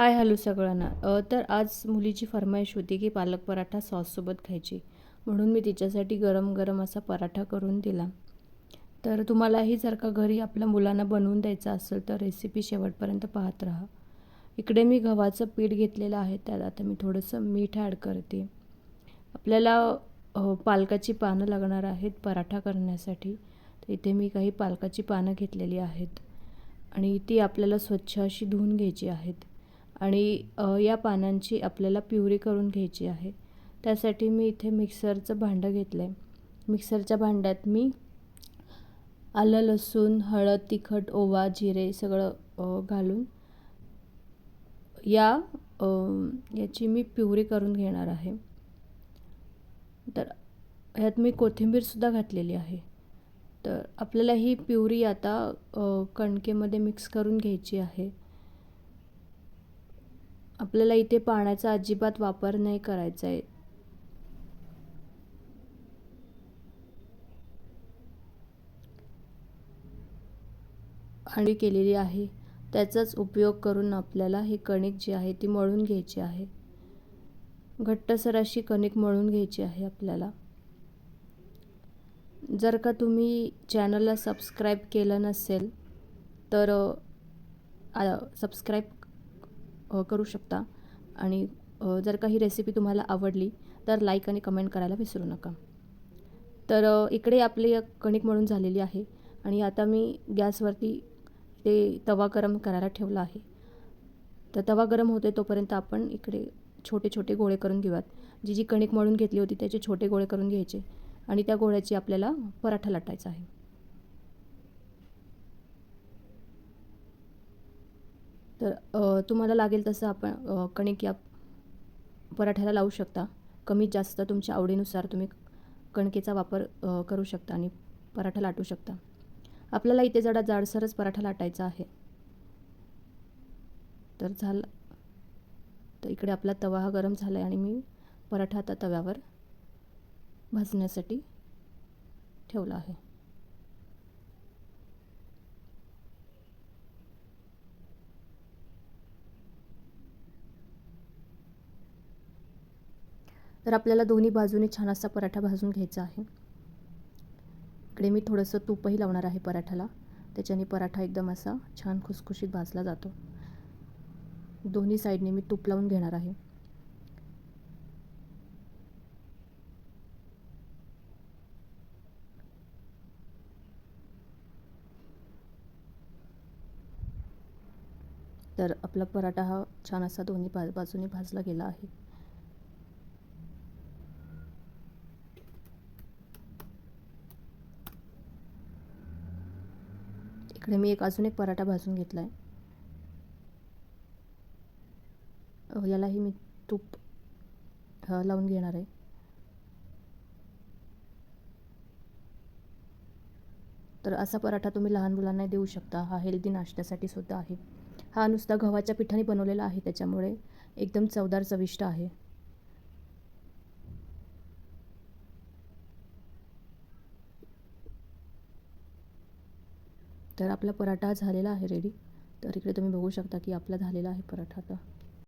I hello सगळ्यांना. तर आज मुलीची फरमाईश होती की पालक पराठा सॉससोबत खायची. म्हणून मी तिच्यासाठी गरम गरम असा पराठा करून दिला. तर तुम्हालाही जर का घरी आपल्या मुलांना बनवून द्यायचं असेल तर रेसिपी शेवटपर्यंत पाहत राहा. इकडे मी गव्हाचं पीठ घेतलेलं आहे त्यात आता मी थोडंसं मीठ ॲड करते. आपल्याला पालकाची पानं लागणार आहेत पराठा करण्यासाठी. तर इथे मी काही पालकाची पानं घेतलेली आहेत. आणि ती आपल्याला स्वच्छ अशी धुवून घ्यायची आहेत. आणि या पानांची आपल्याला प्युरी करून घ्यायची आहे. त्यासाठी मी इथे मिक्सरचं भांडं घेतलं आहे मिक्सरच्या भांड्यात मी आलं लसूण हळद तिखट ओवा जिरे सगळं घालून या याची मी प्युरी करून घेणार आहे. तर ह्यात मी कोथिंबीरसुद्धा घातलेली आहे. तर आपल्याला ही प्युरी आता कणकेमध्ये मिक्स करून घ्यायची आहे. आपल्याला इथे पाण्याचा अजिबात वापर नाही करायचा आहे. आणि केलेली आहे. त्याचाच उपयोग करून आपल्याला ही कणिक जी आहे ती मळून घ्यायची आहे. घट्टसर अशी कणिक मळून घ्यायची आहे आपल्याला. जर का तुम्ही चॅनलला सबस्क्राईब केलं नसेल तर सबस्क्राईब करू शकता. आणि जर का ही रेसिपी तुम्हाला आवडली तर लाईक आणि कमेंट करायला विसरू नका. तर इकडे आपली कणिक मळून झालेली आहे. आणि आता मी गॅसवरती ते तवा गरम करायला ठेवला आहे. तर तवा गरम होते तोपर्यंत आपण इकडे छोटे छोटे गोळे करून घेऊयात. जी जी कणिक मळून घेतली होती त्याचे छोटे गोळे करून घ्यायचे. आणि त्या गोळ्याची आपल्याला पराठा लाटायचा आहे. तर तुम्हाला लागेल तसं आपण कणिक या पराठ्याला लावू शकता. कमी जास्त तुमच्या आवडीनुसार तुम्ही कणकेचा वापर करू शकता आणि पराठा लाटू शकता. आपल्याला इथे जरा जाडसरच पराठा लाटायचा आहे. तर झालं तर इकडे आपला तवा हा गरम झाला आहे आणि मी पराठा आता तव्यावर भाजण्यासाठी ठेवला आहे. तर आपल्याला दोन्ही बाजूने छान असा पराठा भाजून घ्यायचा आहे. इकडे मी थोडंसं तूपही लावणार आहे पराठ्याला त्याच्याने पराठा एकदम असा छान खुसखुशीत भाजला जातो. दोन्ही साईडने मी तूप लावून घेणार आहे. तर आपला पराठा हा छान असा दोन्ही बाजूने भाजला गेला आहे. इकडे मी एक अजून एक पराठा भाजून घेतला आहे यालाही मी तूप लावून घेणार आहे. तर असा पराठा तुम्ही लहान मुलांना देऊ शकता. हा हेल्दी नाश्त्यासाठी सुद्धा आहे. हा नुसता गव्हाच्या पिठाने बनवलेला आहे त्याच्यामुळे एकदम चवदार चविष्ट आहे. तर आपला पराठा झालेला आहे रेडी तर इकडे तुम्ही बघू शकता की आपला झालेला आहे पराठा आता.